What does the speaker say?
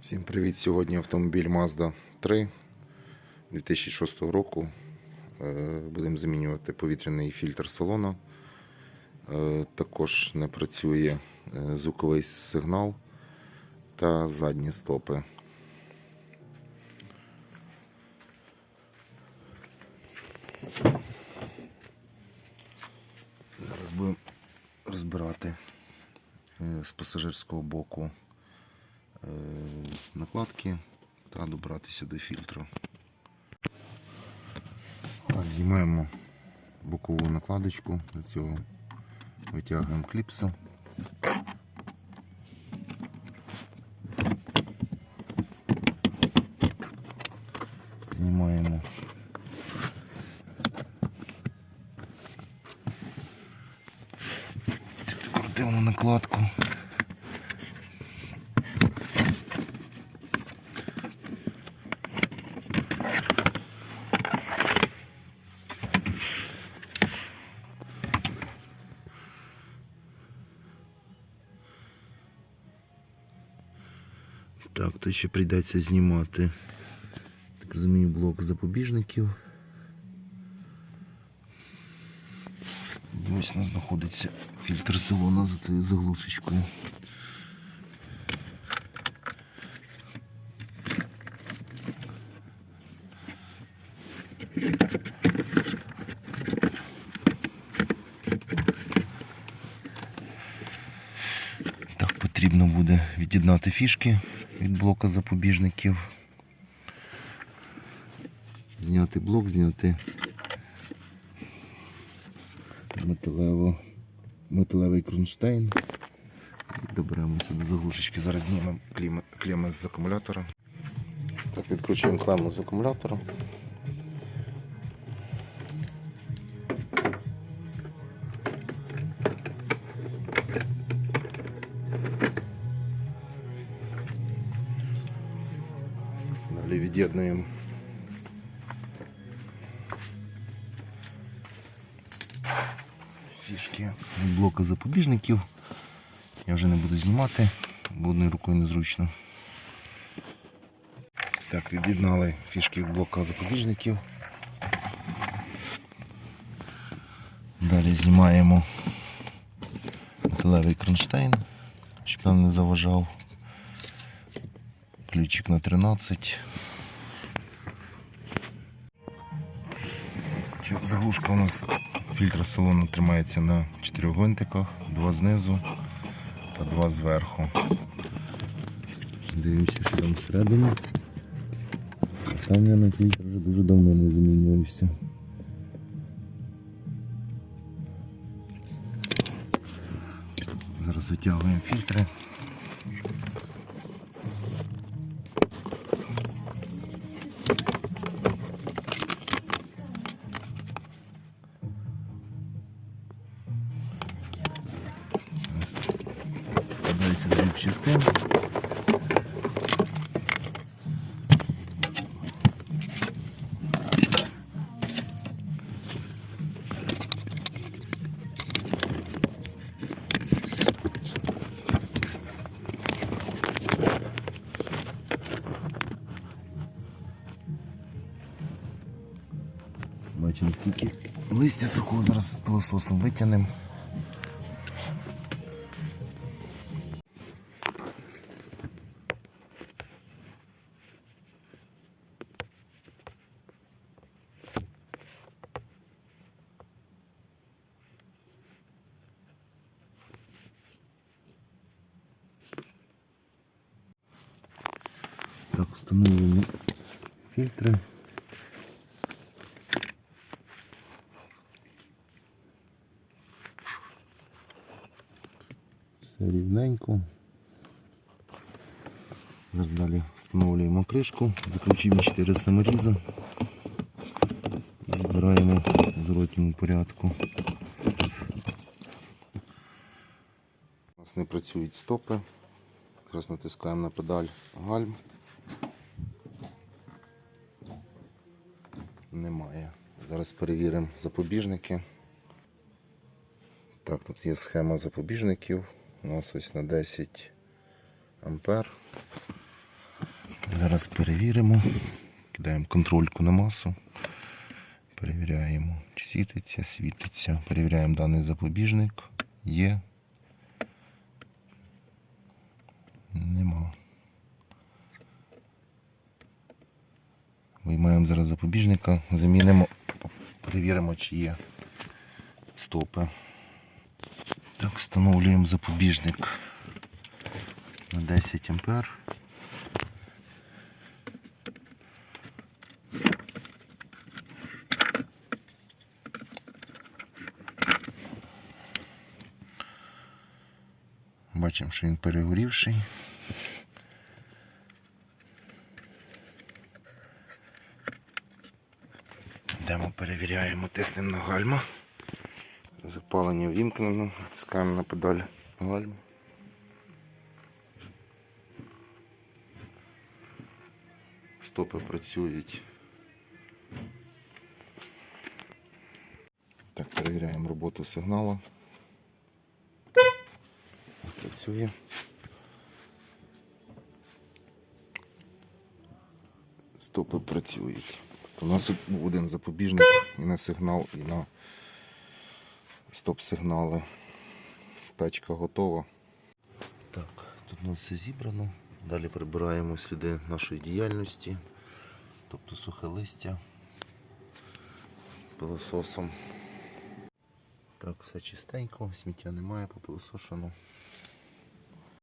Всім привіт! Сьогодні автомобіль Mazda 3 2006 року. Е, Будемо замінювати повітряний фільтр салону. Е, Також не працює е, звуковий сигнал та задні стопи. Зараз будемо розбирати з пасажирського боку накладки та добратися до фільтру. Так, знімаємо бокову накладочку, до цього витягуємо кліпсу. Знімаємо цю декоративну накладку. Так, то ще прийдеться знімати. Так розумію, блок запобіжників. Ось у нас знаходиться фільтр салона за цією заглушечкою. Так, потрібно буде від'єднати фішки від блока запобіжників. Зняти блок, зняти металево, металевий кронштейн. І доберемося до заглушечки. Зараз знімемо клеми з акумулятора. Так, відкручуємо клему з акумулятора. Далі від'єднуємо фішки від блока запобіжників. Я вже не буду знімати, бо одною рукою незручно. Так, від'єднали фішки від блока запобіжників. Далі знімаємо металевий кронштейн, щоб нам не заважав. Ключик на 13. Заглушка у нас фільтра салону тримається на 4 гвинтиках, два знизу та два зверху. Дивимося, що там всередині. Там я на фільтр вже дуже давно не замінювався. Зараз витягуємо фільтри. Складається з двох частин. Бачимо, скільки листя сухого зараз пилососом витягнемо. Так, встановлюємо фільтри. Все рівненько. Зараз далі встановлюємо кришку, закручуємо 4 саморіза і збираємо в зворотньому порядку. У нас не працюють стопи. Зараз натискаємо на педаль гальм. Немає. Зараз перевіримо запобіжники. Так, тут є схема запобіжників. У нас ось на 10 ампер. Зараз перевіримо. Кидаємо контрольку на масу. Перевіряємо, чи світиться, світиться. Перевіряємо даний запобіжник. Є. Нема. Виймаємо зараз запобіжника, замінимо, перевіримо, чи є стопи. Так, встановлюємо запобіжник на 10 ампер. Бачимо, що він перегорівший. Перевіряємо, тиснемо на гальма. Запалення вімкнено, натискаємо на педаль гальма. Стопи працюють. Так, перевіряємо роботу сигналу. Працює. Стопи працюють. У нас тут один запобіжник і на сигнал, і на стоп-сигнали. Тачка готова. Так, тут у нас все зібрано. Далі прибираємо сліди нашої діяльності, тобто сухе листя пилососом. Так, все чистенько, сміття немає, попилосошено.